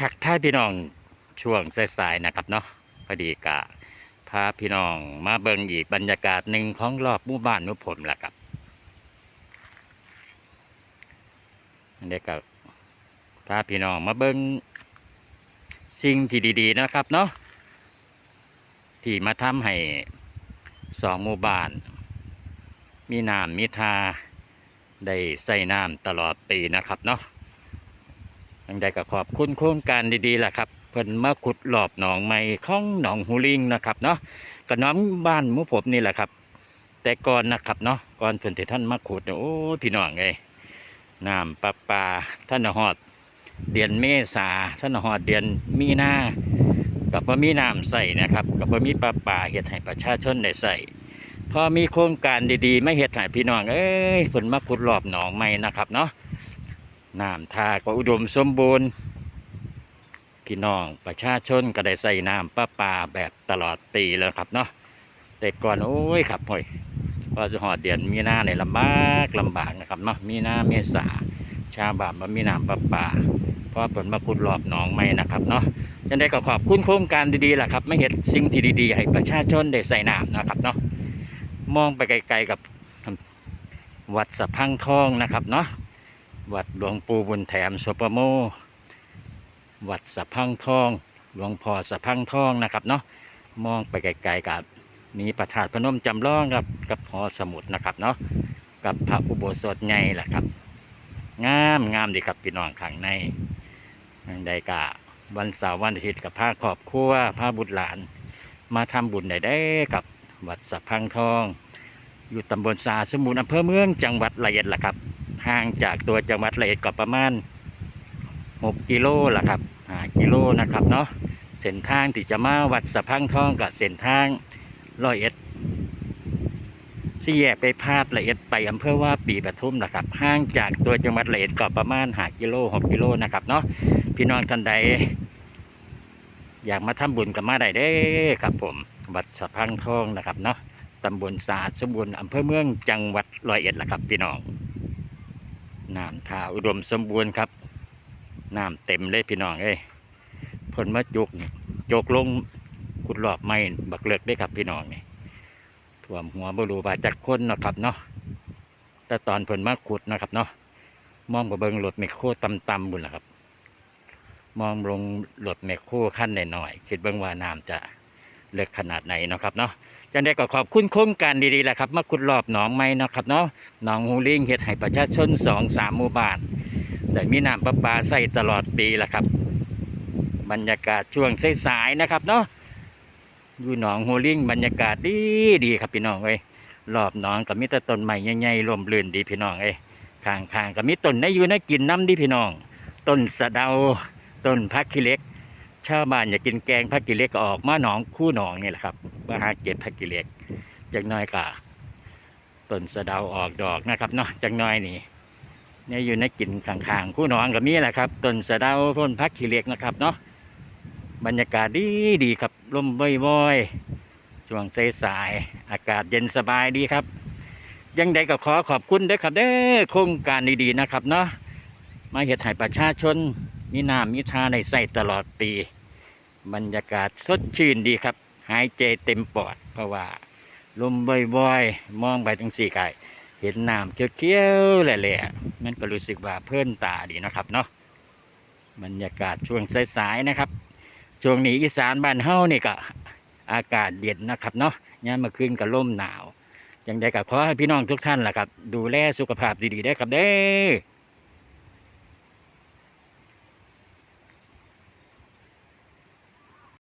ทักทายพี่น้องช่วงสายๆนะครับเนาะพอดีกะพาพี่น้องมาเบิ่งอีกบรรยากาศหนึ่งของรอบหมู่บ้านนุผมแหละครับอันนี้ก็พาพี่น้องมาเบิ่งสิ่งที่ดีๆนะครับเนาะที่มาทำให้สองหมู่บ้าน มีน้ำมีทาได้ใส่น้ำตลอดปีนะครับเนาะ ยังได้ก็ขอบคุณโครงการดีๆแหละครับเพิ่นมาขุดหลอบหนองไม้ของหนองหูลิงนะครับเนาะกับน้องบ้านหมุผมนี่แหละครับ แต่ก่อนนะครับเนาะก่อนเพิ่นที่ท่านมาขุดเนี่ยโอ้พี่น้องไงน้ำประปาท่านน่ะฮอด เดือนเมษาท่านน่ะฮอดเดือนมีนากับบ่มีน้ำใส่นะครับกับบ่มีประปาเฮ็ดให้ประชาชนได้ใส่พอมีโครงการดีๆ ไม่เฮ็ดให้พี่น้องเอ้ยเพิ่นมาขุดหลอบหนองไม้นะครับเนาะ น้ำทาก็อุดมสมบูรณ์ พี่น้องประชาชนก็ได้ใส่น้ำประปาแบบตลอดปีแล้วครับเนาะแต่ก่อนโอ้ยครับห่อยพอจะหอดเดือนมีนาเนี่ยลำบากลำบากนะครับเนาะมีนาเมษาชาวบ้านมามีน้ำประปาเพราะผลมาขุดรอบหนองไม่นะครับเนาะจังได้ก็ขอบคุณโครงการดีๆแหละครับ ไม่เห็นสิ่งที่ดีๆ ให้ประชาชนได้ใส่น้ำนะครับเนาะมองไปไกลๆกับวัดสะพังทองนะครับเนาะ วัดหลวงปู่บุญแถมสปโม วัดสะพังทอง หลวงพ่อสะพังทองนะครับเนาะ มองไปไกลๆกับมีประธาตพนมจำลองครับกับหอสมุดนะครับเนาะ กับพระอุโบสถใหญ่แหละครับ งามงามดีครับพี่น้องข้างในใดกะวันเสาร์วันอาทิตย์กับพาครอบครัวพาบุตรหลาน มาทำบุญได้ได้กับวัดสะพังทอง อยู่ตำบลสาสมุนอำเภอเมืองจังหวัดระยองล่ะครับ ห่างจากตัวจังหวัดระยองก็ประมาณ 6 กิโลละครับ5กิโลนะครับเนาะเส้นทางที่จะมาวัดสะพังทองกับเส้นทางร้อยเอ็ดสี่แยกไปพาดละเอียดไปอำเภอว่าปีปทุมนะครับห่างจากตัวจังหวัดระยองก็ประมาณ5กิโล6กิโลนะครับเนาะพี่น้องท่านใด อยากมาทำบุญกับมาได้เด้ครับผมวัดสะพังทองนะครับเนาะตำบลสาสมบูรณ์อำเภอเมืองจังหวัดร้อยเอ็ดละครับพี่น้อง น้ำท่าอุดมสมบูรณ์ครับน้ำเต็มเลยพี่น้องเอ้ยผลมาจุกนี่จกลงขุดรอบไม่บักเลือกได้ครับพี่น้องนี่ท่วมหัวบรูบาจากคนเนาะครับเนาะแต่ตอนผลมาขุดนะครับเนาะมองกับเบิงรถเมคโครต่ำๆบุญละครับ มองลงรถเมคโครขั้นหน่อยๆคิดเบิงว่าน้ำจะเล็กขนาดไหนเนาะครับเนาะ จังได้ก็ขอบคุณโครงการดีๆแหละครับมาขุดรอบหนองไม้นะครับเนาะหนองหูลิงเฮ็ดให้ประชาชนสองสามหมู่บ้านได้มีน้ำประปาใส่ตลอดปีละครับ บรรยากาศช่วงสายๆนะครับเนาะอยู่หนองโฮลิงบรรยากาศดีดีครับพี่น้องเอ้ยรอบหนองกับมีแต่ต้นไม้ใหญ่ๆร่มรื่นดีพี่น้องเอ้ยข้างๆกับมีต้นในอยู่ในกินน้ำดีพี่น้อง ต้นสะเดาต้นพักขี้เล็ก ชาวบ้านอยากกินแกงพักขี้เล็กก็ออกมาหนองคู่หนองนี่แหละครับมาหาเก็บพักขี้เล็กจักหน้อยก็ต้นสะเดาออกดอกนะครับเนาะจักหน้อยนี่เนี่ยอยู่ในกลิ่นข้างๆคู่หนองกับมีแหละครับต้นสะเดาต้นพักขี้เล็กนะครับเนาะบรรยากาศดีดีครับลมบ่อยๆช่วงสายๆอากาศเย็นสบายดีครับ ยังใดก็ขอขอบคุณด้วยครับเด้อโครงการดีๆนะครับเนาะมาเห็ดให้ประชาชน มีน้ำมีชาในใส่ตลอดปี บรรยากาศสดชื่นดีครับ หายใจเต็มปอด เพราะว่า ลมบ่อยๆ มองไปทั้งสี่ไกายเห็นน้ำเขียวๆแหละๆมันก็รู้สึกว่าเพลินตาดีนะครับเนาะบรรยากาศช่วงสายๆนะครับ ช่วงนี้อีสานบ้านเฮานี่ก็อากาศเย็นนะครับเนาะยามมาคืนก็ร่มหนาวอย่างใดก็ขอให้พี่น้องทุกท่านล่ะครับ ดูแลสุขภาพดีๆได้ครับเด้อ